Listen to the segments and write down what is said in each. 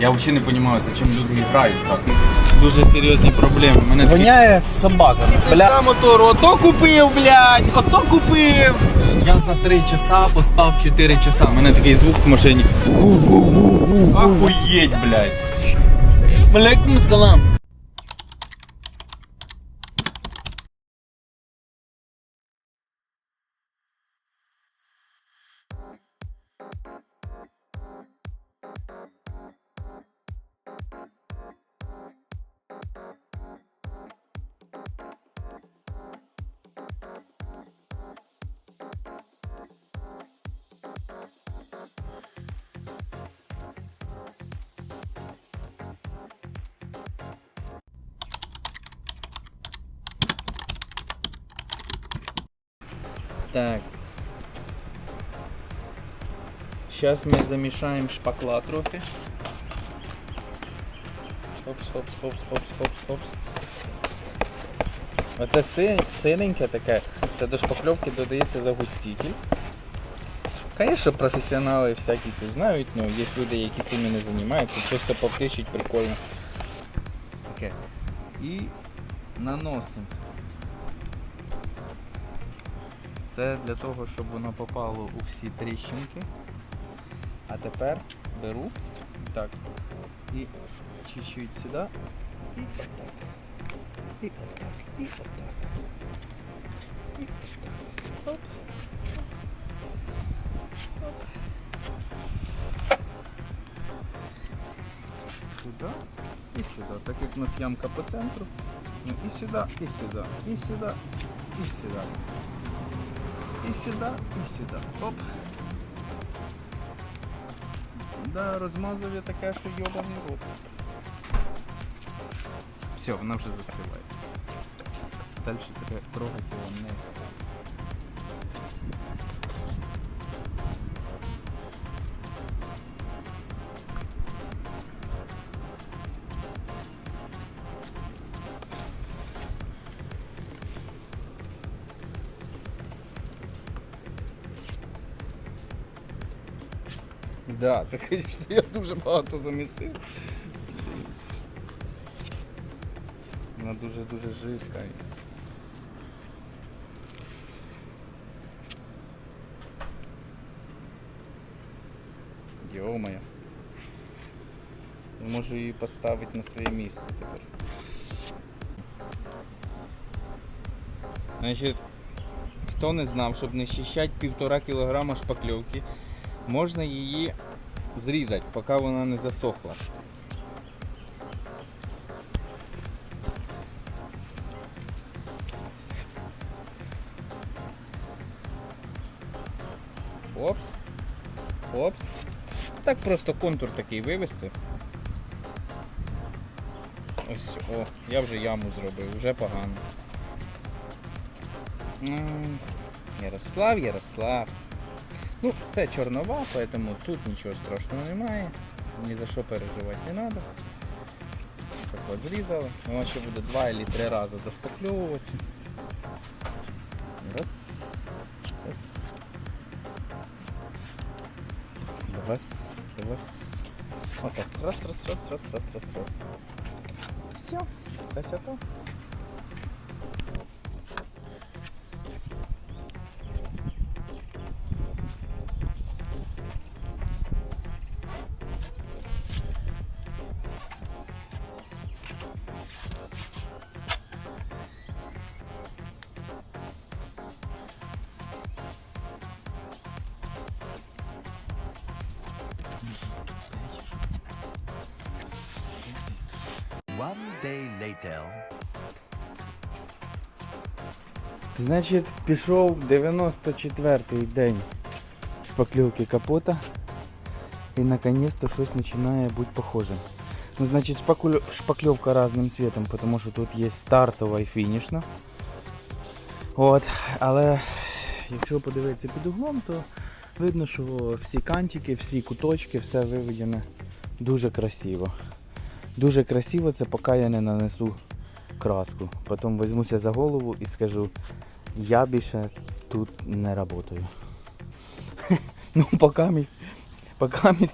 Я взагалі не розумію, за чим люди грають. Так. Дуже серйозні проблеми. Мене такі- Воняє з собаками. Бля. Бля, мотору, ото купив, блядь, ото купив. Я за три часа поспав 4 часа. У мене такий звук в машині. Охуєть, блядь. Малейкум салам. Так. Сейчас ми замішаємо шпакла трохи. Хопс, хопс, хопс, хопс, хопс, хопс. Оце си- синеньке таке, це до шпакльовки додається загуститель. Звісно, професіонали всякі це знають, але є люди, які цим не займаються, чисто повтичить прикольно. Таке. І наносимо. Це для того, щоб воно попало у всі тріщинки. А тепер беру так і чуть-чуть сюди. І отак. І отак. І отак. І отак. Оп. Оп. Сюди і сюди. Так як у нас ямка по центру. Ну і сюди, і сюди, і сюди, і сюди. І сюди, і сюди. Оп. Да, розмазав я таке, що йобаний рот. Все, вона вже застиває. Дальше треба трогати його не Да, це звісно, я дуже багато замісив. Вона дуже-дуже жидка. Йо-моє. Я можу її поставити на своє місце тепер. Значить, хто не знав, щоб не щищати півтора кілограма шпакльовки, можна її зрізати, поки вона не засохла. Опс. Опс. Так просто контур такий вивести. Ось, о, я вже яму зробив, вже погано. Ярослав, Ярослав. Ну, це чорнова, поэтому тут нічого страшного немає. Ні за що переживати не треба. Так от зрізали. Воно ще буде два або три рази дошпакльовуватися. Раз. Раз. Раз. Раз. Отак. Раз, раз, раз, раз, раз, раз, раз. Все. Красота. Day later. Значить, пішов 94-й день шпаклівки капота. І наконец-то щось починає бути похожим. Ну, значить, шпаклю... шпакльовка різним цветом, тому що тут є стартова і фінішна. От, але якщо подивитися під углом, то видно, що всі кантики, всі куточки, все виведено дуже красиво. Дуже красиво це поки я не нанесу краску. Потім візьмуся за голову і скажу, я більше тут не працюю. ну, поки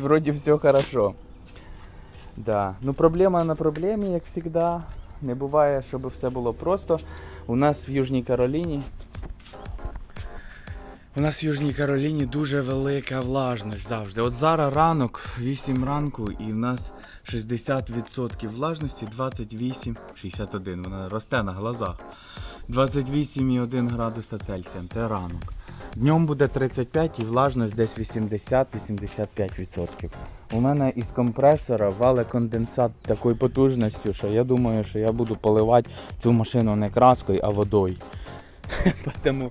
вроді все хорошо. Да. Ну проблема на проблемі, як завжди. Не буває, щоб все було просто. У нас в Южній Кароліні. У нас в Южній Кароліні дуже велика влажність завжди. От зараз ранок, 8 ранку, і в нас 60% влажності, 28, 61. Вона росте на глазах. 28,1 градуса Цельсія. Це ранок. Днем буде 35 і влажність десь 80-85%. У мене із компресора вале конденсат такою потужністю, що я думаю, що я буду поливати цю машину не краскою, а водою. Тому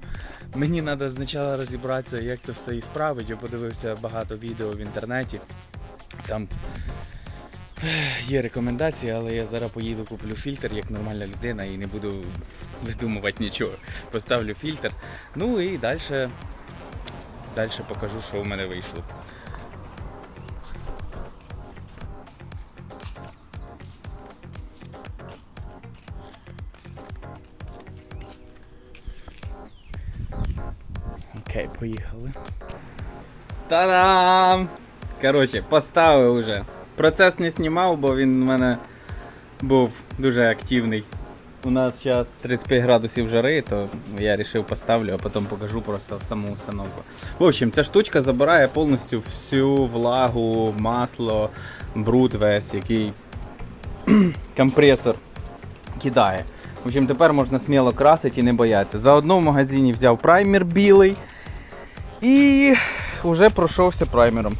мені треба спочатку розібратися, як це все і справить. Я подивився багато відео в інтернеті. Там є рекомендації, але я зараз поїду куплю фільтр як нормальна людина і не буду видумувати нічого. Поставлю фільтр. Ну і далі, далі покажу, що в мене вийшло. Поїхали. Та-дам! Коротше, поставив уже. Процес не знімав, бо він у мене був дуже активний. У нас зараз 35 градусів жари, то я вирішив поставлю, а потім покажу просто саму установку. В общем, ця штучка забирає повністю всю влагу, масло, бруд весь, який компресор кидає. В общем, тепер можна сміло красити і не боятися. Заодно в магазині взяв праймер білий і вже пройшовся праймером.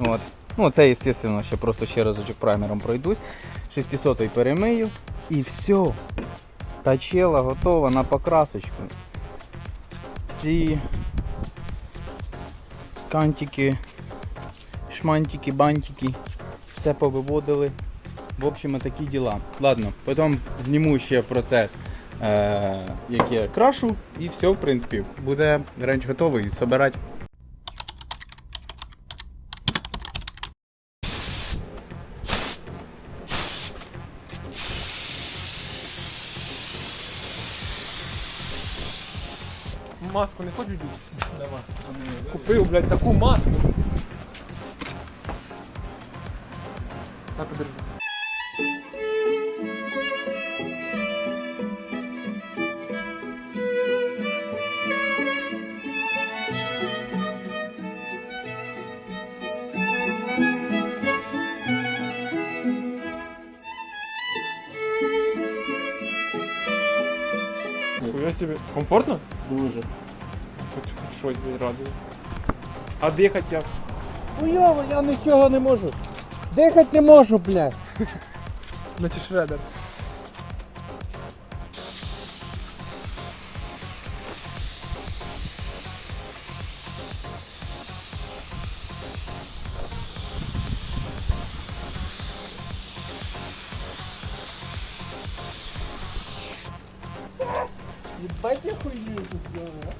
От. Ну, це, звісно, ще просто ще разочок праймером пройдусь. 600-й перемию і все. Тачела готова на покрасочку. Всі кантики, шмантики, бантики, все повиводили. В общем, такі діла. Ладно, потім зніму ще процес, е, як я крашу, і все, в принципі, буде ренч готовий собирати. Маску не діти? Давай. Купив, блядь, таку маску. На, подержу. Себе. Комфортно? Дуже. Хоч, хоч щось радує. А дихати як? Хуйово, я нічого не можу. Дихати не можу, блядь. Значить шредер. Ебать я хуйню тут делаю, а?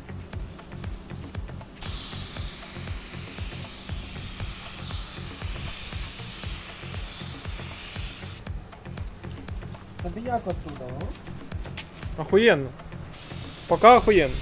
Тобі як оттуда, а? Охуєнно. Пока охуєнно.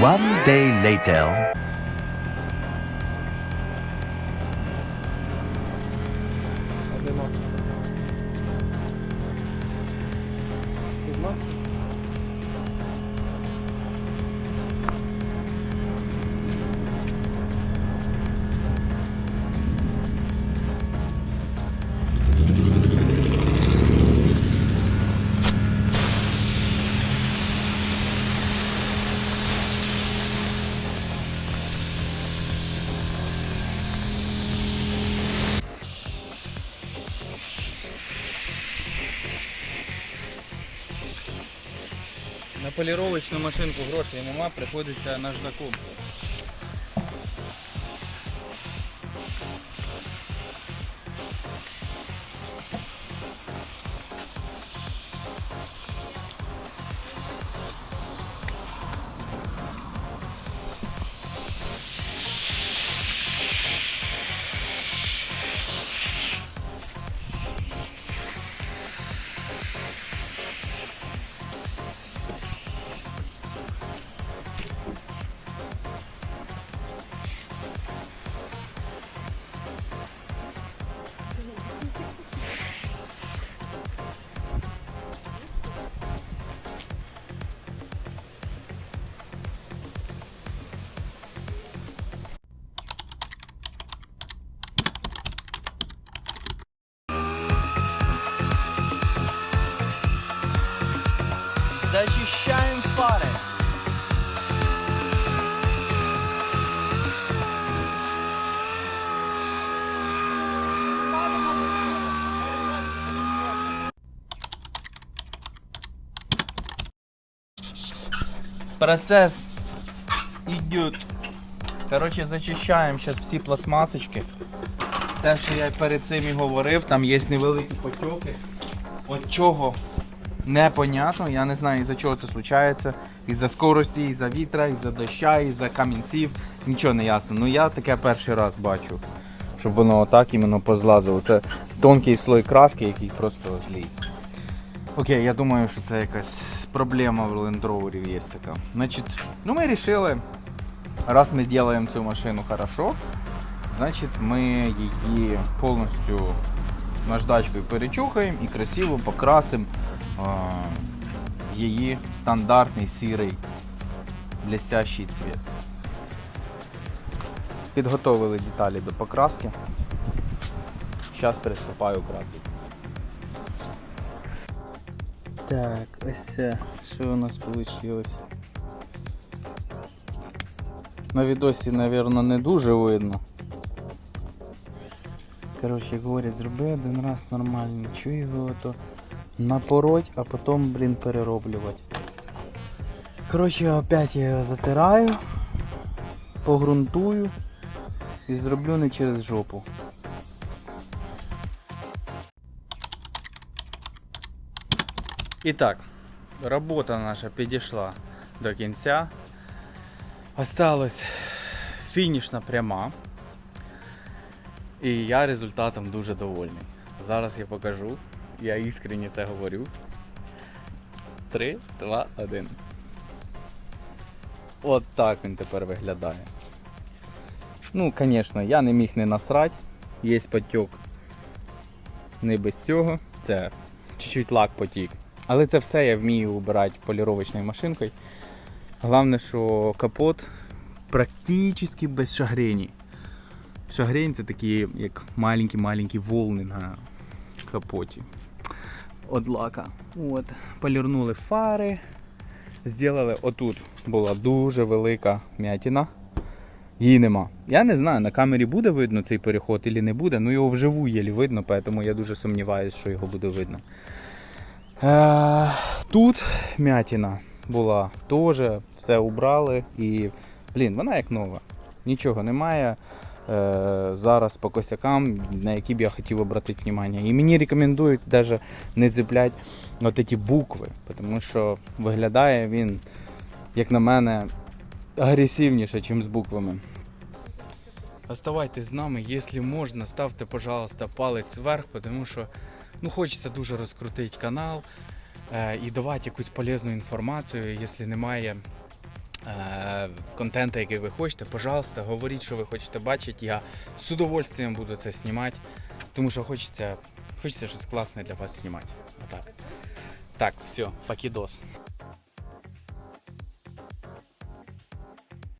One day later. Поліровочну машинку грошей нема, приходиться наждаком. Зачищаем фары. Процесс идет. Короче, зачищаємо зараз всі пластмасочки. Те, що я перед цим і говорив, там є невеликі потьоки. От чого непонятно, я не знаю, із-за чого це случається. Із-за скорості, із-за вітра, із-за доща, із-за камінців. Нічого не ясно. Ну я таке перший раз бачу. Щоб воно отак іменно позлазило. Це тонкий слой краски, який просто зліз. Окей, я думаю, що це якась проблема в Rover є така. Значить, ну ми вирішили, раз ми робимо цю машину хорошо, значить ми її повністю наждачкою перечухаємо і красиво покрасимо її стандартний сірий блестящий цвіт. Підготовили деталі до покраски. Зараз пересипаю красити. Так, ось що у нас вийшло. На відосі, мабуть, не дуже видно. Коротше, говорять, зроби один раз нормально, чую його то напороть, а потім, блін, перероблювати. Коротше, опять я його затираю, погрунтую і зроблю не через жопу. І так, робота наша підійшла до кінця. Осталась фінішна пряма. І я результатом дуже довольний. Зараз я покажу. Я іскренні це говорю. 3, 2, 1. От так він тепер виглядає. Ну, звісно, я не міг не насрати. Є потік не без цього. Це чуть-чуть лак потік. Але це все я вмію убирати поліровочною машинкою. Головне, що капот практично без шагрені. Шагрень це такі як маленькі-маленькі волни на капоті. От лака. От. Полірнули фари. Зробили отут була дуже велика м'ятіна. Її нема. Я не знаю, на камері буде видно цей переход чи не буде, ну його вживу єлі видно, тому я дуже сумніваюся, що його буде видно. Е, тут м'ятіна була теж, все убрали і, блін, вона як нова. Нічого немає зараз по косякам, на які б я хотів обратити увагу. І мені рекомендують навіть не цепляти ці букви, тому що виглядає він, як на мене, агресивніше, ніж з буквами. Оставайтесь з нами, якщо можна, ставте, пожалуйста, палець вверх, тому що ну, хочеться дуже розкрутити канал е, і давати якусь полезну інформацію, якщо немає е, контенту, який ви хочете, пожалуйста, говоріть, що ви хочете бачити. Я з удовольствием буду це знімати, тому що хочеться, хочеться щось класне для вас знімати. Отак. Так, все, покідос.